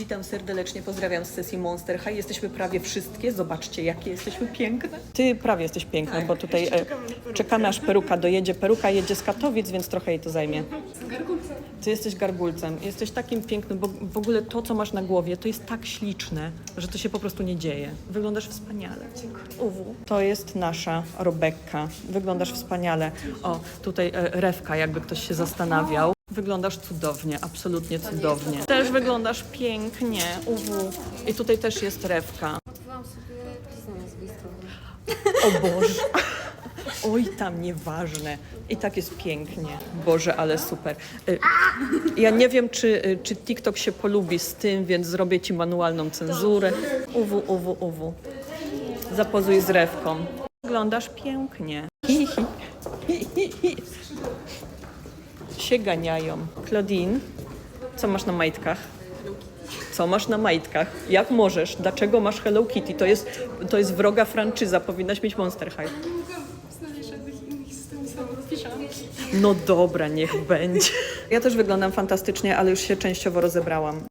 Witam serdecznie, pozdrawiam z sesji Monster High. Jesteśmy prawie wszystkie. Zobaczcie, jakie jesteśmy piękne. Ty prawie jesteś piękna, bo tutaj e, czekamy aż peruka dojedzie. Peruka jedzie z Katowic, więc trochę jej to zajmie. Ty jesteś garbulcem. Jesteś takim pięknym, bo w ogóle to, co masz na głowie, to jest tak śliczne, że to się po prostu nie dzieje. Wyglądasz wspaniale. Uwu. To jest nasza Robekka. Wyglądasz wspaniale. O, tutaj e, Rewka, jakby ktoś się zastanawiał. Wyglądasz cudownie, absolutnie cudownie. Też wyglądasz pięknie, uwu. I tutaj też jest Rewka. Sobie pismo. O Boże. Oj, tam nieważne. I tak jest pięknie. Boże, ale super. Y, Ja nie wiem, czy, y, czy TikTok się polubi z tym, więc zrobię ci manualną cenzurę. Uwu, uwu, uwu. Zapozuj z rewką. Wyglądasz pięknie. Hi, hi. Hi, hi, hi. Się ganiają. Claudine, co masz na majtkach? Co masz na majtkach? Jak możesz? Dlaczego masz Hello Kitty? To jest, to jest wroga franczyza, powinnaś mieć Monster High. Mogłam znaleźć żadnych innych systemów samorozpieszanki. No dobra, niech będzie. Ja też wyglądam fantastycznie, ale już się częściowo rozebrałam.